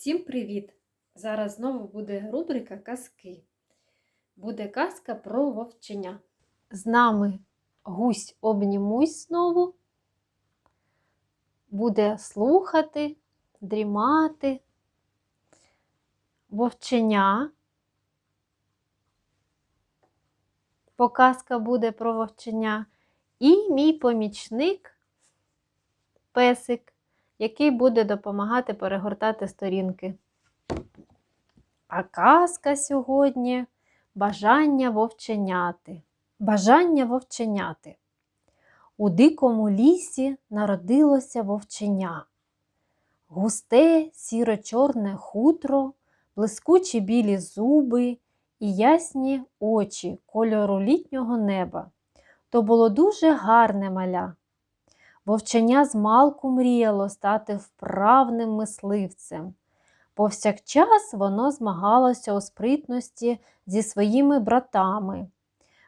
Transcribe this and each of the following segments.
Всім привіт! Зараз знову буде рубрика казки. Буде казка про вовчення. З нами гусь обнімусь знову. Буде слухати, дрімати. Вовчення. Показка буде про вовчення. І мій помічник песик який буде допомагати перегортати сторінки. А казка сьогодні бажання вовченяти. Бажання вовченяти. У дикому лісі народилося вовченя. Густе сіро-чорне хутро, блискучі білі зуби і ясні очі кольору літнього неба. То було дуже гарне маля. Вовчення змалку мріяло стати вправним мисливцем. Повсякчас воно змагалося у спритності зі своїми братами.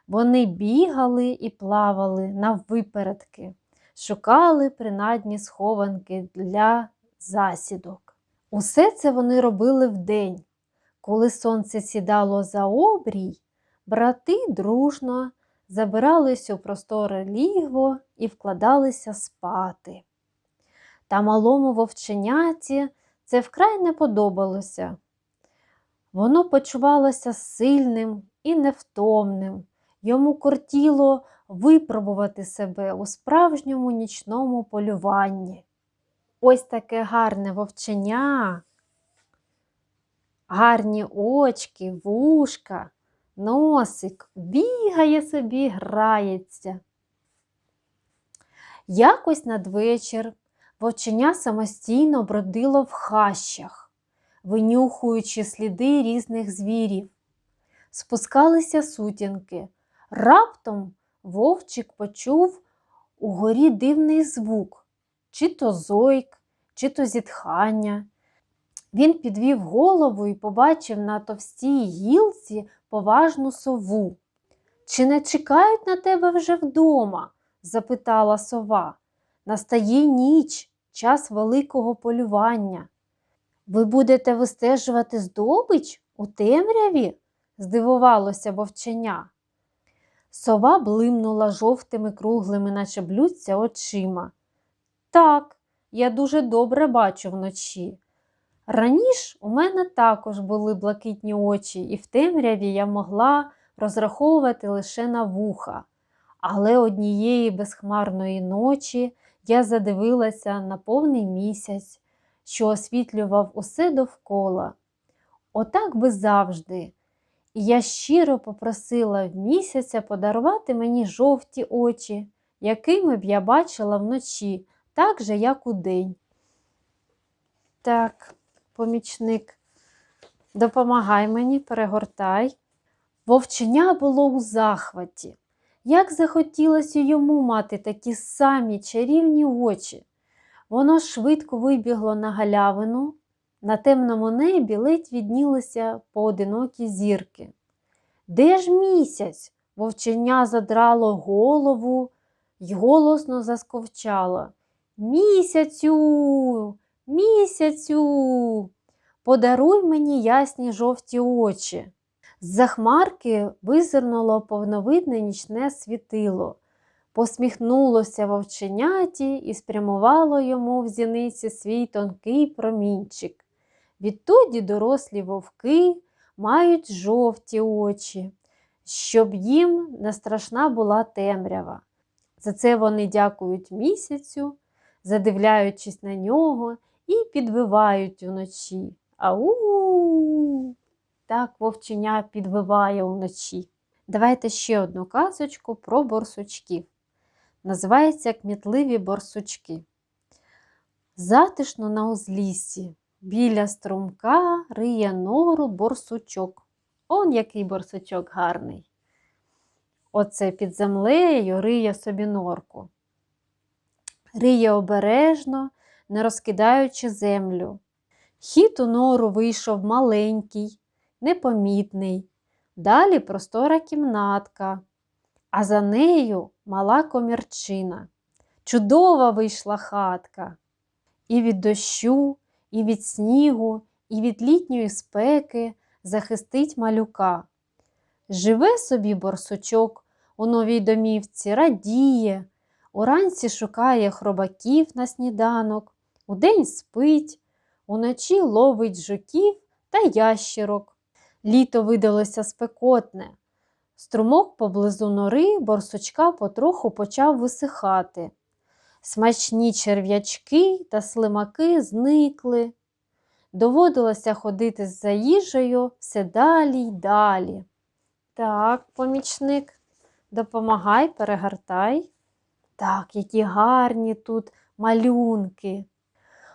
Вони бігали і плавали наввипередки, шукали принадні схованки для засідок. Усе це вони робили вдень. Коли сонце сідало за обрій, брати дружно забирались у просторе лігво і вкладалися спати. Та малому вовченяті це вкрай не подобалося. Воно почувалося сильним і невтомним, йому кортіло випробувати себе у справжньому нічному полюванні. Ось таке гарне вовченя, гарні очки, вушка носик бігає собі, грається. Якось надвечір вовченя самостійно бродило в хащах, винюхуючи сліди різних звірів. Спускалися сутінки. Раптом вовчик почув угорі дивний звук, чи то зойк, чи то зітхання. Він підвів голову і побачив на товстій гілці поважну сову. Чи не чекають на тебе вже вдома? Запитала сова. Настає ніч, час великого полювання. Ви будете вистежувати здобич у темряві? здивувалося вовченя. Сова блимнула жовтими круглими, наче блюдця, очима. Так, я дуже добре бачу вночі. Раніше у мене також були блакитні очі, і в темряві я могла розраховувати лише на вуха. Але однієї безхмарної ночі я задивилася на повний місяць, що освітлював усе довкола. Отак би завжди. І я щиро попросила в місяця подарувати мені жовті очі, якими б я бачила вночі, так же, як удень. Так помічник. Допомагай мені, перегортай. Вовченя було у захваті. Як захотілося йому мати такі самі чарівні очі. Воно швидко вибігло на галявину, на темному небі ледь віднілися поодинокі зірки. Де ж місяць? Вовченя задрало голову й голосно засковчало. Місяцю, Місяцю, подаруй мені ясні жовті очі. З-за хмарки визирнуло повновидне нічне світило, посміхнулося вовченяті і спрямувало йому в зіниці свій тонкий промінчик. Відтоді дорослі вовки мають жовті очі, щоб їм не страшна була темрява. За це вони дякують місяцю, задивляючись на нього і підвивають уночі. Ау! Так вовченя підвиває уночі. Давайте ще одну казочку про борсучків. Називається Кмітливі борсучки. Затишно на узліссі, біля струмка риє нору борсучок. Он який борсучок гарний. Оце під землею риє собі норку. Риє обережно, не розкидаючи землю. Хід у нору вийшов маленький, непомітний, далі простора кімнатка, а за нею мала комірчина. Чудова вийшла хатка. І від дощу, і від снігу, і від літньої спеки захистить малюка. Живе собі борсучок у новій домівці, радіє, уранці шукає хробаків на сніданок, удень спить, уночі ловить жуків та ящерок. Літо видалося спекотне. Струмок поблизу нори борсучка потроху почав висихати. Смачні черв'ячки та слимаки зникли. Доводилося ходити за їжею все далі й далі. Так, помічник, допомагай, перегортай. Так, які гарні тут малюнки.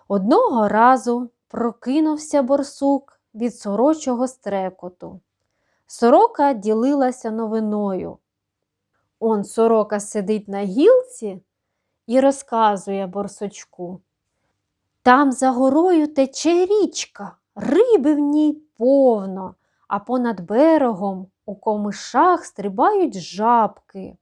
Одного разу прокинувся борсук від сорочого стрекоту. Сорока ділилася новиною. Он сорока сидить на гілці і розказує борсучку. Там за горою тече річка, риби в ній повно, а понад берегом у комишах стрибають жабки.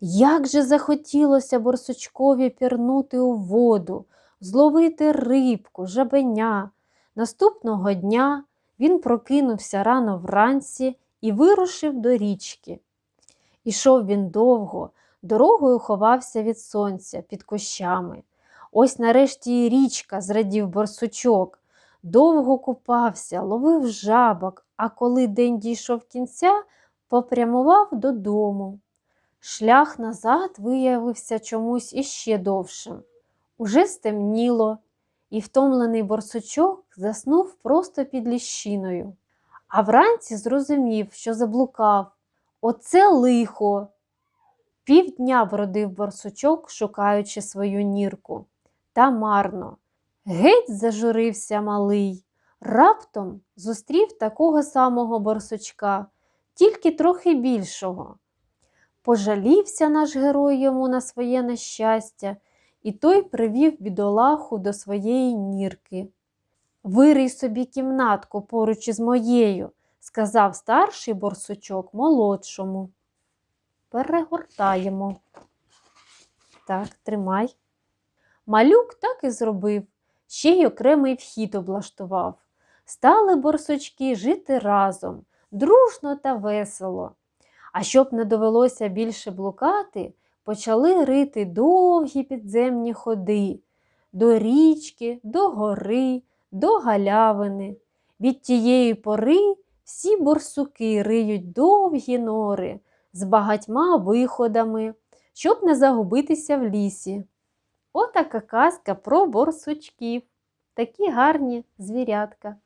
Як же захотілося борсучкові пірнути у воду, зловити рибку, жабеня. Наступного дня він прокинувся рано вранці і вирушив до річки. Ішов він довго, дорогою ховався від сонця під кущами. Ось нарешті і річка, зрадів борсучок. Довго купався, ловив жабок, а коли день дійшов кінця, попрямував додому. Шлях назад виявився чомусь іще довшим. Уже стемніло, і втомлений борсучок заснув просто під ліщиною. А вранці зрозумів, що заблукав. Оце лихо. Півдня бродив борсучок, шукаючи свою нірку. Та марно. Геть зажурився малий. Раптом зустрів такого самого борсучка, тільки трохи більшого. Пожалівся наш герой йому на своє нещастя, і той привів бідолаху до своєї нірки. Вирий собі кімнатку поруч із моєю, сказав старший борсучок молодшому. Перегортаємо. Так, тримай. Малюк так і зробив, ще й окремий вхід облаштував. Стали борсучки жити разом, дружно та весело. А щоб не довелося більше блукати, почали рити довгі підземні ходи до річки, до гори, до галявини. Від тієї пори всі борсуки риють довгі нори з багатьма виходами, щоб не загубитися в лісі. Отака казка про борсучків. Такі гарні звірятка.